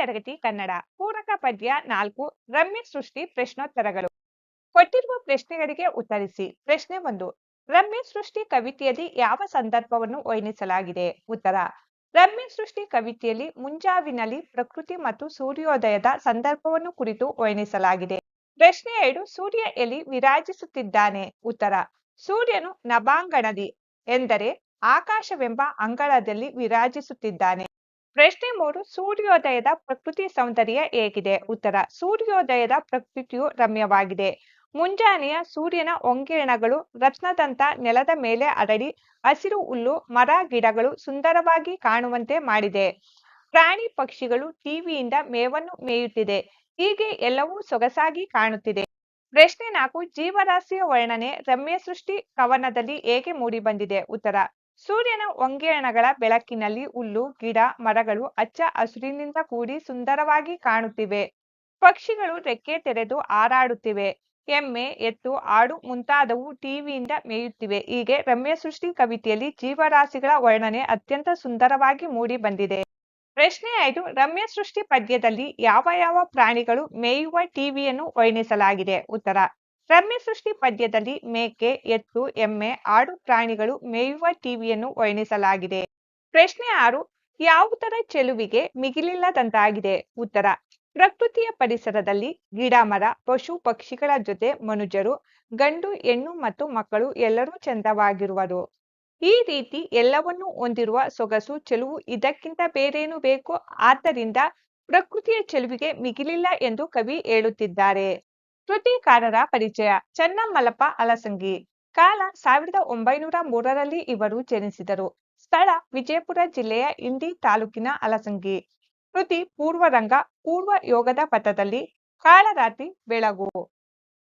ತರಗತಿ ಕನ್ನಡ ಪೂರಕ ಪದ್ಯ ನಾಲ್ಕು ರಮ್ಯ ಸೃಷ್ಟಿ ಪ್ರಶ್ನೋತ್ತರಗಳು. ಕೊಟ್ಟಿರುವ ಪ್ರಶ್ನೆಗಳಿಗೆ ಉತ್ತರಿಸಿ. ಪ್ರಶ್ನೆ ಒಂದು, ರಮ್ಯ ಸೃಷ್ಟಿ ಕವಿತೆಯಲ್ಲಿ ಯಾವ ಸಂದರ್ಭವನ್ನು ವರ್ಣಿಸಲಾಗಿದೆ? ಉತ್ತರ, ರಮ್ಯ ಸೃಷ್ಟಿ ಕವಿತೆಯಲ್ಲಿ ಮುಂಜಾವಿನಲ್ಲಿ ಪ್ರಕೃತಿ ಮತ್ತು ಸೂರ್ಯೋದಯದ ಸಂದರ್ಭವನ್ನು ಕುರಿತು ವರ್ಣಿಸಲಾಗಿದೆ. ಪ್ರಶ್ನೆ ಎರಡು, ಸೂರ್ಯ ಎಲ್ಲಿ ವಿರಾಜಿಸುತ್ತಿದ್ದಾನೆ? ಉತ್ತರ, ಸೂರ್ಯನು ನಭಾಂಗಣದಿ ಎಂದರೆ ಆಕಾಶವೆಂಬ ಅಂಗಳದಲ್ಲಿ ವಿರಾಜಿಸುತ್ತಿದ್ದಾನೆ. ಪ್ರಶ್ನೆ ಮೂರು, ಸೂರ್ಯೋದಯದ ಪ್ರಕೃತಿ ಸೌಂದರ್ಯ ಹೇಗಿದೆ? ಉತ್ತರ, ಸೂರ್ಯೋದಯದ ಪ್ರಕೃತಿಯು ರಮ್ಯವಾಗಿದೆ. ಮುಂಜಾನೆಯ ಸೂರ್ಯನ ಒಂಗಿರಣಗಳು ರತ್ನದಂತ ನೆಲದ ಮೇಲೆ ಅರಳಿ, ಹಸಿರು, ಹುಲ್ಲು, ಮರ, ಗಿಡಗಳು ಸುಂದರವಾಗಿ ಕಾಣುವಂತೆ ಮಾಡಿದೆ. ಪ್ರಾಣಿ ಪಕ್ಷಿಗಳು ಟಿವಿಯಿಂದ ಮೇವನ್ನು ಮೇಯುತ್ತಿದೆ. ಹೀಗೆ ಎಲ್ಲವೂ ಸೊಗಸಾಗಿ ಕಾಣುತ್ತಿದೆ. ಪ್ರಶ್ನೆ ನಾಲ್ಕು, ಜೀವರಾಶಿಯ ವರ್ಣನೆ ರಮ್ಯ ಸೃಷ್ಟಿ ಕವನದಲ್ಲಿ ಹೇಗೆ ಮೂಡಿಬಂದಿದೆ? ಉತ್ತರ ಸೂರ್ಯನ ಹೊಂಗಿರಣಗಳ ಬೆಳಕಿನಲ್ಲಿ ಹುಲ್ಲು, ಗಿಡ, ಮರಗಳು ಹಚ್ಚ ಹಸುರಿನಿಂದ ಕೂಡಿ ಸುಂದರವಾಗಿ ಕಾಣುತ್ತಿವೆ. ಪಕ್ಷಿಗಳು ರೆಕ್ಕೆ ತೆರೆದು ಹಾರಾಡುತ್ತಿವೆ. ಎಮ್ಮೆ, ಎತ್ತು, ಆಡು ಮುಂತಾದವು ಟಿವಿಯಿಂದ ಮೇಯುತ್ತಿವೆ. ಹೀಗೆ ರಮ್ಯ ಸೃಷ್ಟಿ ಕವಿತೆಯಲ್ಲಿ ಜೀವರಾಶಿಗಳ ವರ್ಣನೆ ಅತ್ಯಂತ ಸುಂದರವಾಗಿ ಮೂಡಿ ಬಂದಿದೆ ಪ್ರಶ್ನೆ ಐದು, ರಮ್ಯ ಸೃಷ್ಟಿ ಪದ್ಯದಲ್ಲಿ ಯಾವ ಯಾವ ಪ್ರಾಣಿಗಳು ಮೇಯುವ ಟಿವಿಯನ್ನು ವರ್ಣಿಸಲಾಗಿದೆ? ಉತ್ತರ ರಮ್ಯ ಸೃಷ್ಟಿ ಪದ್ಯದಲ್ಲಿ ಮೇಕೆ, ಎತ್ತು, ಎಮ್ಮೆ, ಆಡು ಪ್ರಾಣಿಗಳು ಮೇಯುವ ಟಿವಿಯನ್ನು ವರ್ಣಿಸಲಾಗಿದೆ. ಪ್ರಶ್ನೆ ಆರು, ಯಾವುದರ ಚೆಲುವಿಗೆ ಮಿಗಿಲಿಲ್ಲದಂತಾಗಿದೆ? ಉತ್ತರ, ಪ್ರಕೃತಿಯ ಪರಿಸರದಲ್ಲಿ ಗಿಡ, ಮರ, ಪಶು, ಪಕ್ಷಿಗಳ ಜೊತೆ ಮನುಜರು, ಗಂಡು, ಹೆಣ್ಣು ಮತ್ತು ಮಕ್ಕಳು ಎಲ್ಲರೂ ಚಂದವಾಗಿರುವರು. ಈ ರೀತಿ ಎಲ್ಲವನ್ನೂ ಹೊಂದಿರುವ ಸೊಗಸು, ಚೆಲುವು ಇದಕ್ಕಿಂತ ಬೇರೇನು ಬೇಕು? ಆದ್ದರಿಂದ ಪ್ರಕೃತಿಯ ಚೆಲುವಿಗೆ ಮಿಗಿಲಿಲ್ಲ ಎಂದು ಕವಿ ಹೇಳುತ್ತಿದ್ದಾರೆ. ಕೃತಿಕಾರರ ಪರಿಚಯ, ಚೆನ್ನಮ್ಮಲಪ್ಪ ಅಲಸಂಗಿ. ಕಾಲ ಸಾವಿರದ ಒಂಬೈನೂರ ಮೂರರಲ್ಲಿ ಇವರು ಜನಿಸಿದರು. ಸ್ಥಳ ವಿಜಯಪುರ ಜಿಲ್ಲೆಯ ಇಂಡಿ ತಾಲೂಕಿನ ಅಲಸಂಗಿ. ಕೃತಿ ಪೂರ್ವರಂಗ ಪೂರ್ವ ಯೋಗದ ಪಥದಲ್ಲಿ ಕಾಳರಾತ್ರಿ ಬೆಳಗು.